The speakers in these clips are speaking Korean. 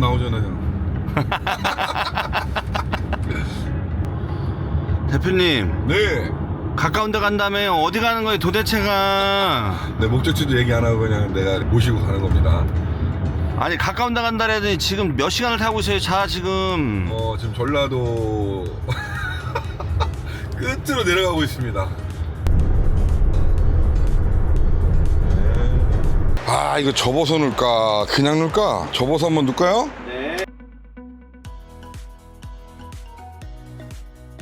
나오잖아요. 대표님 네. 가까운 데 간다며 어디 가는 거예요 도대체가 내 목적지도 얘기 안 하고 그냥 내가 모시고 가는 겁니다. 아니 가까운 데 간다 그러더니 지금 몇 시간을 타고 있어요 자 지금 어, 지금 전라도 끝으로 내려가고 있습니다. 아, 이거 접어서 넣을까? 그냥 넣을까? 접어서 한번 넣을까요? 네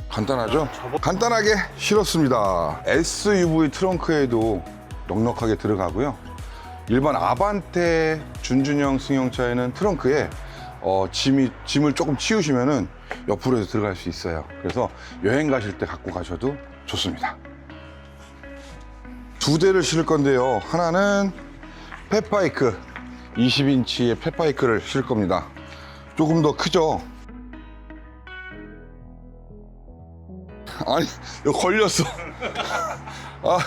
간단하죠? 간단하게 실었습니다. SUV 트렁크에도 넉넉하게 들어가고요. 일반 아반떼 준준형 승용차에는 트렁크에 어, 짐이, 짐을 조금 치우시면은 옆으로 해서 들어갈 수 있어요. 그래서 여행 가실 때 갖고 가셔도 좋습니다. 두 대를 실을 건데요. 하나는 펫바이크 20인치의 펫바이크를 실을 겁니다. 조금 더 크죠? 아니, 이거 걸렸어. 아.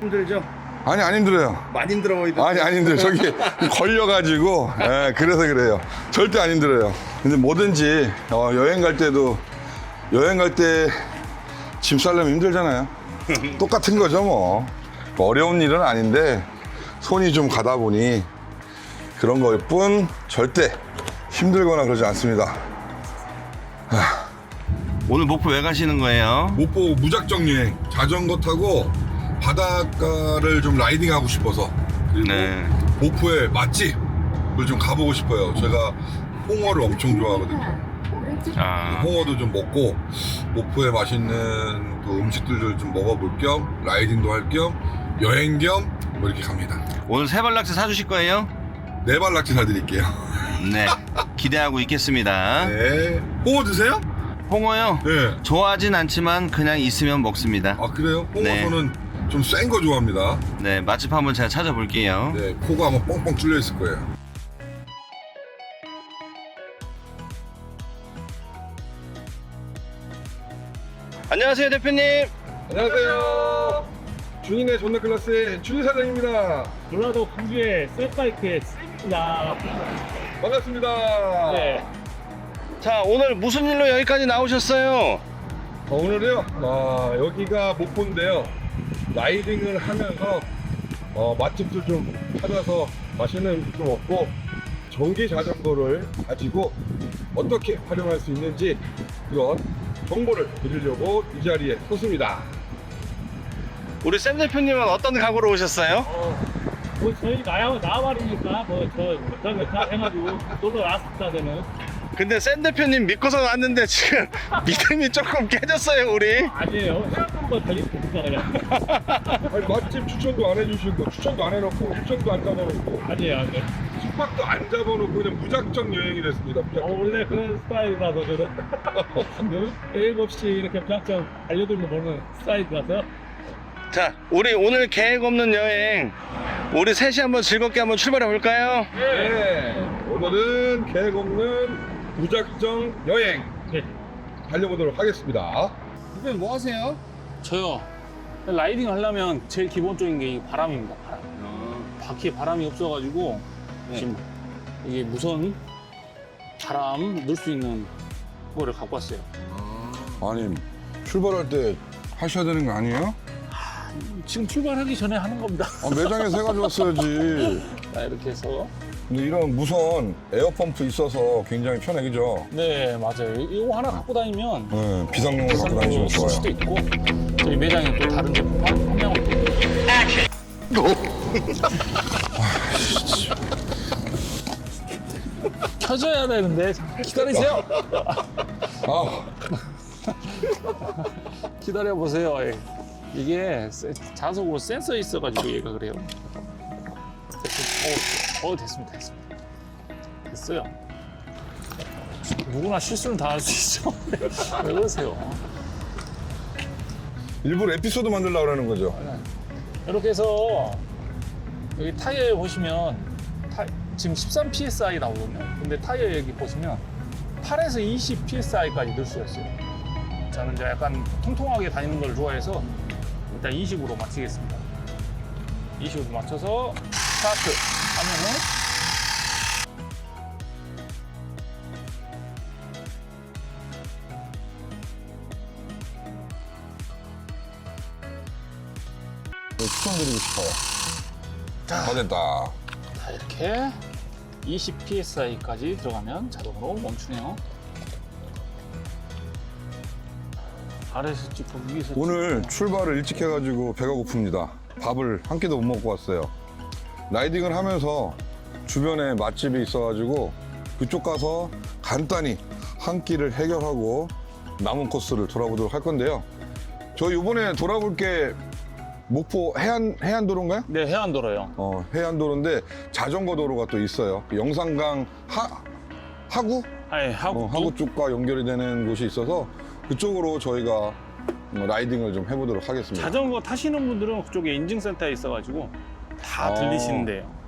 힘들죠? 아니, 안 힘들어요. 많이 힘들어 보이던데 아니, 안 힘들어요. 저기 걸려가지고, 예, 그래서 그래요. 절대 안 힘들어요. 근데 뭐든지, 어, 여행 갈 때도, 여행 갈때 짐 싸려면 힘들잖아요. 똑같은 거죠, 뭐. 어려운 일은 아닌데, 손이 좀 가다 보니 그런 거일 뿐, 절대 힘들거나 그러지 않습니다. 오늘 목포 왜 가시는 거예요? 목포 무작정 여행 자전거 타고 바닷가를 좀 라이딩하고 싶어서 그리고 네 목포의 맛집을 좀 가보고 싶어요 제가 홍어를 엄청 좋아하거든요 아, 홍어도 좀 먹고 목포의 맛있는 또 음식들을 좀 먹어볼 겸 라이딩도 할 겸 여행 겸 뭐 이렇게 갑니다 오늘 세발낙지 사주실 거예요? 네발 낙지 사드릴게요 네 기대하고 있겠습니다 네 홍어 드세요? 홍어요? 네. 좋아하진 않지만 그냥 있으면 먹습니다 아 그래요? 홍어 네. 저는 좀 센 거 좋아합니다 네 맛집 한번 제가 찾아볼게요 네 코가 아마 뻥뻥 뚫려 있을 거예요 안녕하세요 대표님 안녕하세요. 준이네 존나 클래스의 준이 사장입니다. 전라도 광주의 셀바이크의 쌤입니다. 반갑습니다. 네. 자 오늘 무슨 일로 여기까지 나오셨어요? 어, 오늘요, 아, 여기가 목포인데요. 라이딩을 하면서 어, 맛집도 좀 찾아서 맛있는 음식 좀 먹고 전기 자전거를 가지고 어떻게 활용할 수 있는지 그런 정보를 드리려고 이 자리에 섰습니다. 우리 쌤 대표님은 어떤 각오로 오셨어요? 뭐 저희 나야 나와버리니까 뭐저 저기 다 해가지고 놀러 왔습니다 저는. 근데 쌤 대표님 믿고서 왔는데 지금 믿음이 조금 깨졌어요 우리 아니에요. 한번 달리니까 그냥. 아니, 맛집 추천도 안 해주시고 추천도 안 해놓고 추천도 안 잡아놓고 아니에요. 아니에요. 숙박도 안 잡아놓고 그냥 무작정 여행이 됐습니다. 어, 무작정. 원래 그런 스타일이라서 저는 일 없이 이렇게 무작정 알려들면 보는 스타일이라서 자 우리 오늘 계획 없는 여행 우리 셋이 한번 즐겁게 한번 출발해 볼까요? 네. 오늘은 계획 없는 무작정 여행 네. 달려보도록 하겠습니다. 대표님 뭐 하세요? 저요. 라이딩 하려면 제일 기본적인 게 이 바람입니다. 바람. 바퀴에 바람이 없어가지고 네. 지금 이게 무선 바람 넣을 수 있는 거를 갖고 왔어요. 아니 출발할 때 하셔야 되는 거 아니에요? 지금 출발하기 전에 하는 겁니다. 아, 매장에서 해가지고 왔어야지. 자, 이렇게 해서 근데 이런 무선 에어펌프 있어서 굉장히 편해, 그죠? 네 맞아요. 이거 하나 갖고 다니면 네, 비상용으로 갖고 다니시면 쓸 수도 좋아요. 있고 저희 매장에 또 다른 제품 판매하고 있고 켜져야 되는데 기다리세요. 아, 기다려 보세요. 이게 세- 자석으로 센서 있어가지고 얘가 그래요. 됐어. 어, 어, 됐습니다. 됐습니다. 됐어요. 누구나 실수는 다 할 수 있죠. 왜 그러세요? 일부러 에피소드 만들려고 그러는 거죠? 이렇게 해서 여기 타이어에 보시면 타- 지금 13 psi 나오거든요. 근데 타이어 여기 보시면 8에서 20 psi까지 넣을 수가 있어요. 저는 이제 약간 통통하게 다니는 걸 좋아해서 일단 20으로 마치겠습니다. 25도 맞춰서 스타트 하면은 추천드리고 싶어요. 다 됐다. 자 이렇게 20 psi까지 들어가면 자동으로 멈추네요. 아래에서 찍고 위에서 오늘. 출발을 일찍 해가지고 배가 고픕니다. 밥을 한 끼도 못 먹고 왔어요. 라이딩을 하면서 주변에 맛집이 있어가지고 그쪽 가서 간단히 한 끼를 해결하고 남은 코스를 돌아보도록 할 건데요. 저 이번에 돌아볼 게 목포 해안 해안도로인가요? 네 해안도로요. 어, 해안도로인데 자전거 도로가 또 있어요. 영산강 하 하구 아니 하고 어, 하구 쪽과 연결이 되는 곳이 있어서 그쪽으로 저희가 어, 라이딩을 좀 해보도록 하겠습니다. 자전거 타시는 분들은 그쪽에 인증센터에 있어가지고 다 어. 들리시는데요.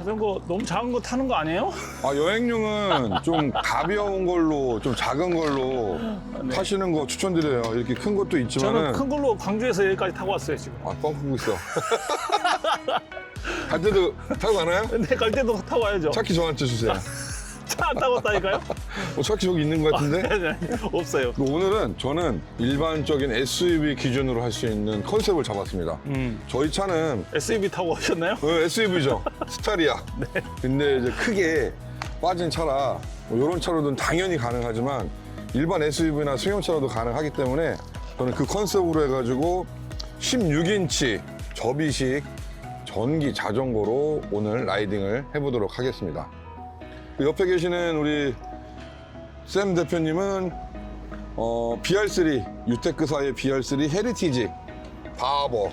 자전거 너무 작은 거 타는 거 아니에요? 아, 여행용은 좀 가벼운 걸로, 좀 작은 걸로 네. 타시는 거 추천드려요. 이렇게 큰 것도 저는 있지만은. 큰 걸로 광주에서 여기까지 타고 왔어요 지금. 아, 뻥크고 있어. 갈 때도 타고 가나요? 근데 갈 때도 타고 와야죠. 차키 저한테 주세요. 차 안 타고 왔다니까요? 어, 차키 저기 있는 것 같은데? 아니, 아니, 없어요. 오늘은 저는 일반적인 SUV 기준으로 할 수 있는 컨셉을 잡았습니다. 음. 저희 차는 SUV 타고 오셨나요? SUV죠. 스타리아. 근데 이제 크게 빠진 차라 이런 차로는 당연히 가능하지만 일반 SUV나 승용차로도 가능하기 때문에 저는 그 컨셉으로 해가지고 16인치 접이식 전기 자전거로 오늘 라이딩을 해보도록 하겠습니다. 그 옆에 계시는 우리 샘 대표님은 어, BR3 유테크사의 BR3 헤리티지 바버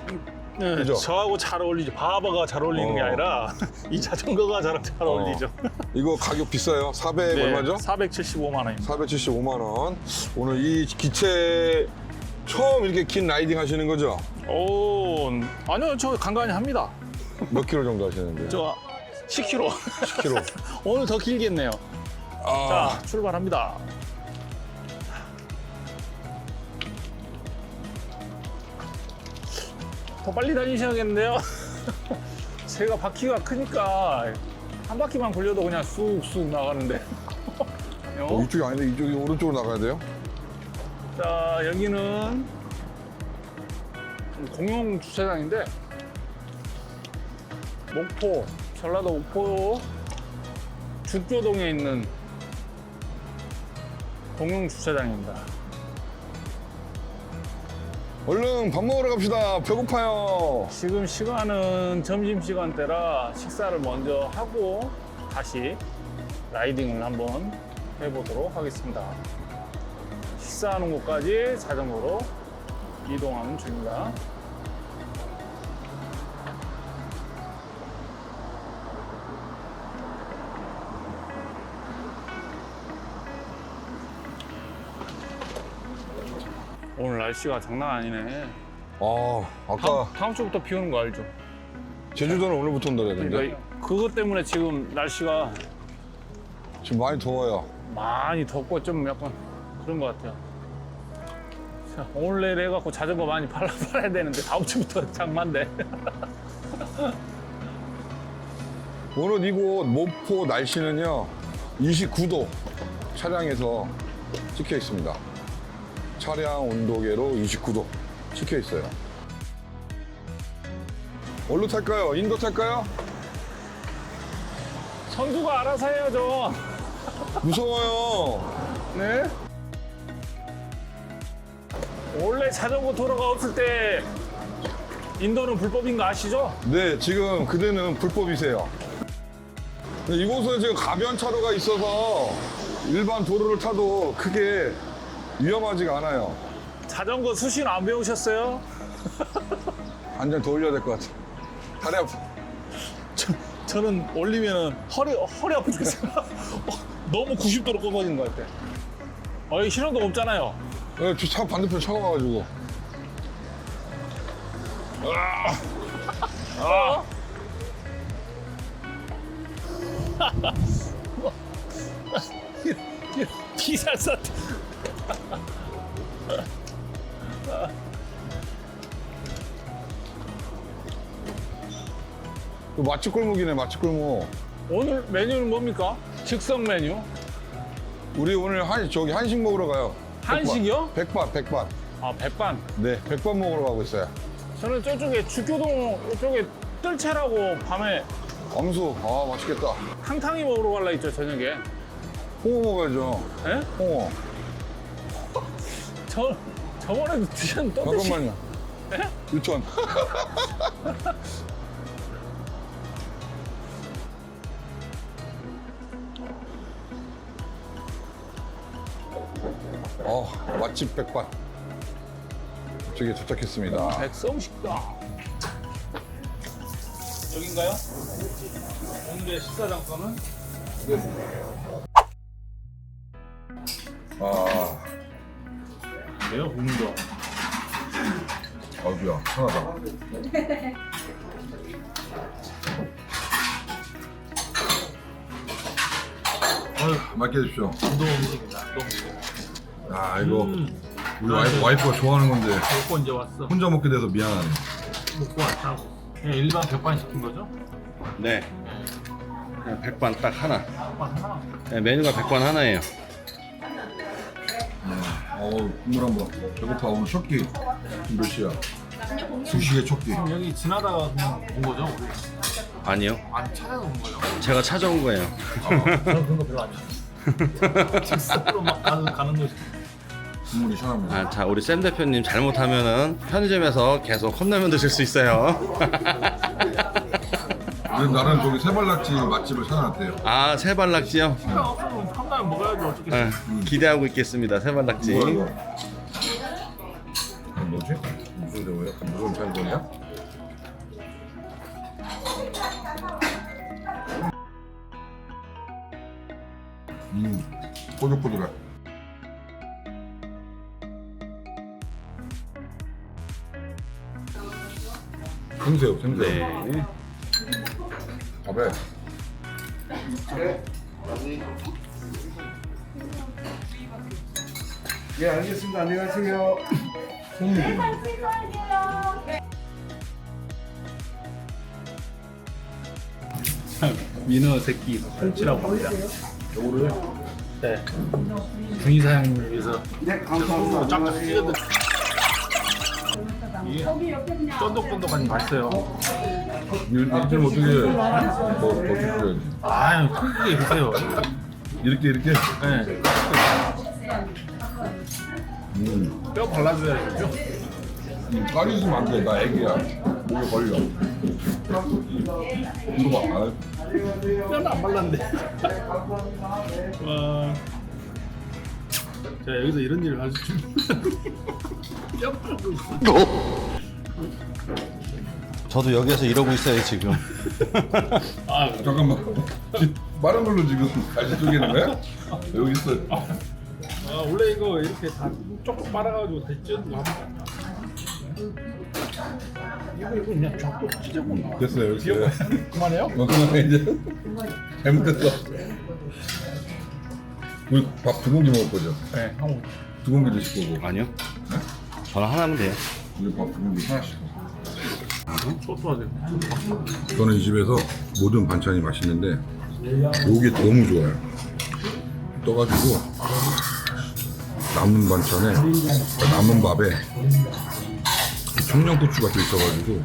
네, 그죠? 저하고 잘 어울리죠. 바바가 잘 어울리는 게 어. 아니라 이 자전거가 저랑 잘 어울리죠. 이거 가격 비싸요. 400 네, 얼마죠? 475만 원입니다. 475만 원. 오늘 이 기체 처음 이렇게 긴 라이딩 하시는 거죠? 오, 아니요, 저 간간히 합니다. 몇 킬로 정도 하시는데? 저 10km. 10킬로. 오늘 더 길겠네요. 아, 자, 출발합니다. 더 빨리 다니셔야겠는데요? 제가 바퀴가 크니까 한 바퀴만 굴려도 그냥 쑥쑥 나가는데. 어, 이쪽이 아닌데 이쪽이 오른쪽으로 나가야 돼요? 자, 여기는 공용 주차장인데 목포, 전라도 목포 죽교동에 있는 공용 주차장입니다. 얼른 밥 먹으러 갑시다. 배고파요. 지금 시간은 점심 시간대라 식사를 먼저 하고 다시 라이딩을 한번 해보도록 하겠습니다. 식사하는 곳까지 자전거로 이동하는 중입니다. 오늘 날씨가 장난 아니네. 아, 아까 다음, 다음 주부터 비 오는 거 알죠? 제주도는 오늘부터 온다 그랬는데 그러니까 그것 때문에 지금 날씨가 지금 많이 더워요. 많이 덥고 좀 약간 그런 것 같아요. 자, 오늘 내일 해갖고 자전거 많이 팔아 팔아야 되는데 다음 주부터 장만데. 오늘 이곳 목포 날씨는요 29도 차량에서 찍혀 있습니다. 차량 온도계로 29도 찍혀 있어요. 뭘로 탈까요? 인도 탈까요? 선수가 알아서 해야죠. 무서워요. 네. 원래 자전거 도로가 없을 때 인도는 불법인 거 아시죠? 네, 지금 그대는 불법이세요. 근데 이곳은 지금 가변 차로가 있어서 일반 도로를 타도 크게 위험하지가 않아요. 자전거 수신 안 배우셨어요? 한잔더 올려야 될 것 같아. 다리 아파. 저, 저는 올리면은 허리 허리 아프 죽겠어요. 어, 너무 90도로 꺾어지는 것 같아. 어, 이 신호등 없잖아요. 네, 저차 반대편 차가 와가지고. 아. 비살사 태. 그 맛집 골목이네 맛집 골목. 오늘 메뉴는 뭡니까? 즉석 메뉴? 우리 오늘 한 저기 한식 먹으러 가요. 한식이요? 백반 백반. 아 백반. 네 백반 먹으러 가고 있어요. 저는 저쪽에 주교동 이쪽에 뜰채라고 밤에 광수 아 맛있겠다. 탕탕이 먹으러 갈라 했죠 저녁에. 홍어 먹어야죠. 예? 홍어. 저 저번에도 드셨는데 또 드시. 잠깐만요. 유천. 어, 맛집 백반. 저기 도착했습니다. 백성식당. 여긴가요? 오늘의 식사 장소는 아, 매우 공도. 어우야, 편하다. 아유, 맛있게 드십시오. 도 음식이다. 도 음식. 아, 이거 음. 우리 와이프, 와이프가 좋아하는 건데 먹고 이제 왔어. 혼자 먹게 돼서 미안하네. 먹고 왔다고. 그냥 일반 백반 시킨 거죠? 네. 그냥 백반 딱 하나. 백반 하나. 네, 메뉴가 백반 하나예요. 어우, 국물 한 번. 배고파, 오늘 첫 끼. 지금 몇 시야? 2시에 첫 끼. 그럼 여기 지나다가 그냥 온 거죠? 우리? 아니요. 아니 찾아서 온 거예요? 제가 찾아온 거예요. 저는 그런 거 별로 안 좋아해요. 즉석으로 막 가는, 가는 거지. 국물이 시원합니다. 아, 자, 우리 쌤 대표님 잘못하면은 편의점에서 계속 컵라면 드실 수 있어요. 나는 저기 세발낙지 맛집을 찾아놨대요. 아? 시간 없으면 컵라면 먹어야지 어떻게. 네, 기대하고 있겠습니다. 새발낙지. 뭐야, 이거? 이거 뭐지? 이거 뭐 약간 무거운 편이냐? 음, 꼬들꼬들해. 생새우, 생새우. 네. 밥에. 예, 알겠습니다. 안녕하세요. 민어 새끼 콩치라고 합니다. 요거를 네. 중위 사장님 위해서 네, 감사합니다. 쫙쫙 찢어드. 이게 쫀득쫀득하니 맛있어요. 좀 어떻게 뭐, 더 주셔야지. 아유 크게 드세요. 이렇게, 이렇게? 네. 음. 뼈 발라줘야죠. 음, 있으면 안 돼. 나 애기야. 목에 걸려. 이거 봐. 아, 뼈는 안 발랐는데. 와. 제가 여기서 이런 일을 할 줄. 뼈 발라고 있어. 저도 여기에서 이러고 있어요, 지금. 아, 잠깐만. 지- 빠른 걸로 지금 다시 쪼개는 거야? 여기 있어. 아, 원래 이거 이렇게 다 조금 빨아가지고 다시 찢어도 합니다. 이거 이거 그냥 쫙 찢어본 됐어요. 여기 있어요. 그만해요? 어, 그만해, 이제. 잘못했어. 우리 밥 두 공기 먹을 거죠? 네, 한번 두 공기 드실 거고. 아니요. 저는 하나면 돼요. 우리 밥 두 공기 하나씩. 저는 이 집에서 모든 반찬이 맛있는데 요게 너무 좋아요. 떠가지고 남은 반찬에 남은 밥에 청양고추가 또 있어가지고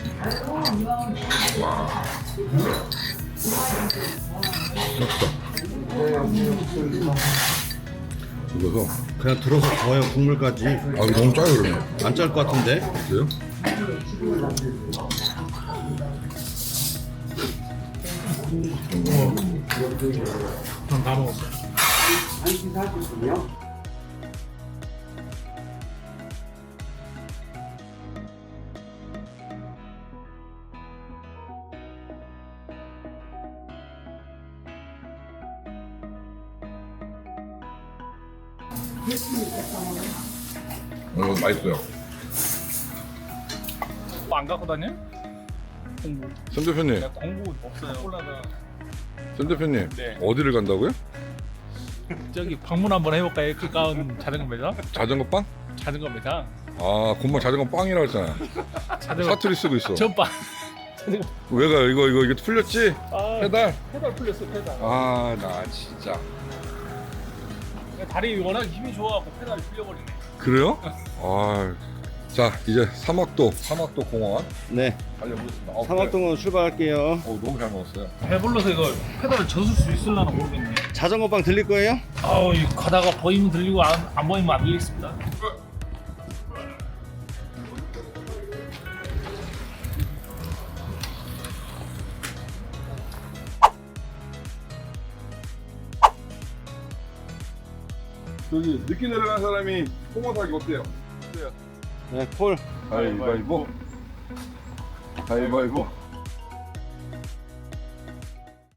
와 맛있다. 이거서 그냥 들어서 저어요, 국물까지. 아 이거 너무 짜요 그러면 안 짤 것 같은데? 그래요? 전 다 먹었어요. 어, 이거 맛있어요. 대표님, 공부 없어요. 올라가. 선 대표님 네. 어디를 간다고요? 저기 방문 한번 해볼까요? 그 가운 자전거 매장? 자전거 빵? 자전거 매장. 아, 곰마 자전거 빵이라고 했잖아. 자전거 사투리 쓰고 있어. 전빵. 왜가 이거 이거 이거 풀렸지? 아, 페달. 페달 풀렸어 페달. 아 나 진짜. 다리 워낙 힘이 좋아갖고 페달이 풀려버리네. 그래요? 아. 자 이제 사막도 사막도 공원 네, 달려보겠습니다. 어, 삼학동으로 출발할게요. 그래. 어 너무 잘 먹었어요. 배불러서 이거 페달을 젖을 수 있을라나 모르겠네. 자전거방 들릴 거예요? 아우 이 가다가 보이면 들리고 안, 안 보이면 안 들리겠습니다. 저기 늦게 내려간 사람이 홍어 사기 어때요? 네, 콜. 가위바위보. 가위바위보.